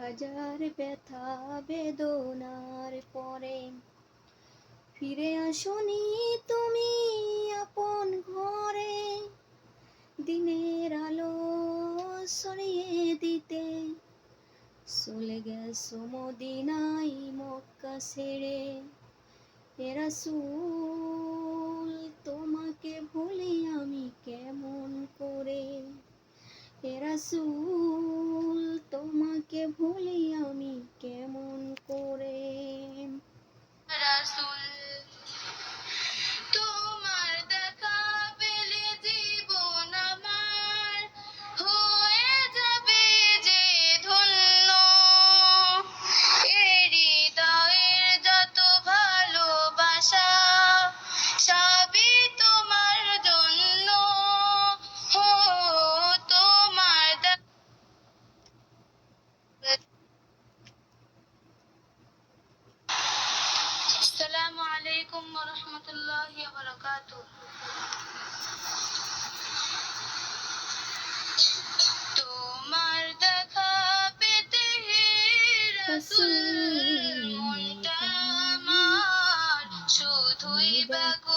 হাজার ব্যথা বেদনার পরে। ফিরে আসনি তুমি আপন ঘরে। দিনের আলো সরিয়ে দিতে। চলে গেছো মদিনাই মক্কা ছেড়ে। এরাসুল তোমাকে আলাইকুম ওয়া রাহমাতুল্লাহি তোমার দেখা পেতে হে রাসূল মনটা আমার শুধুই ব্যাকুল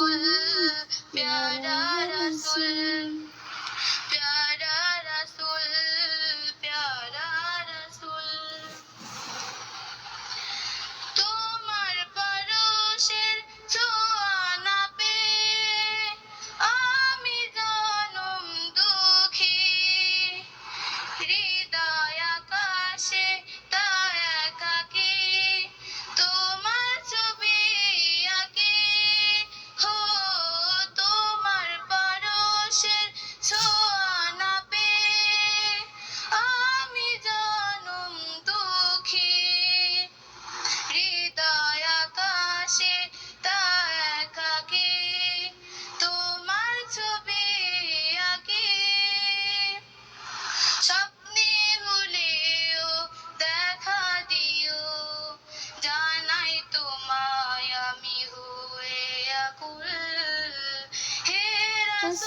রাসূল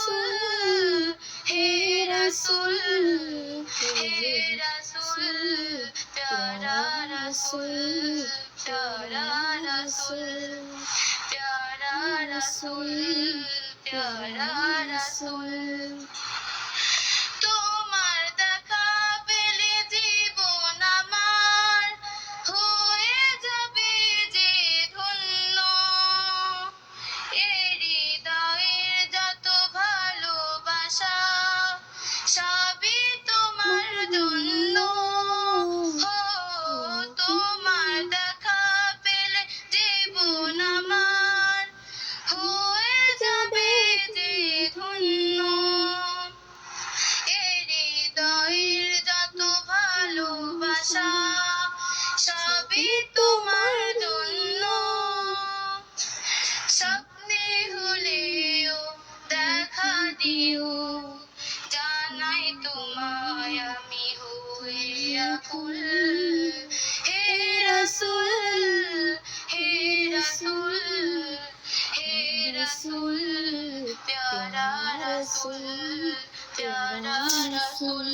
রাসূল হে রাসূল হে রাসূল প্যারা রাসূল প্যারা রাসূল প্যারা রাসূল প্যারা রাসূল সবই তোমার জন্য। স্বপ্নে হলেও দেখা দিও, জানাই তোমায় আমি হয়ে আকুল হে রাসূল হে রাসূল হে রাসূল, প্যারা রাসূল প্যারা রাসূল।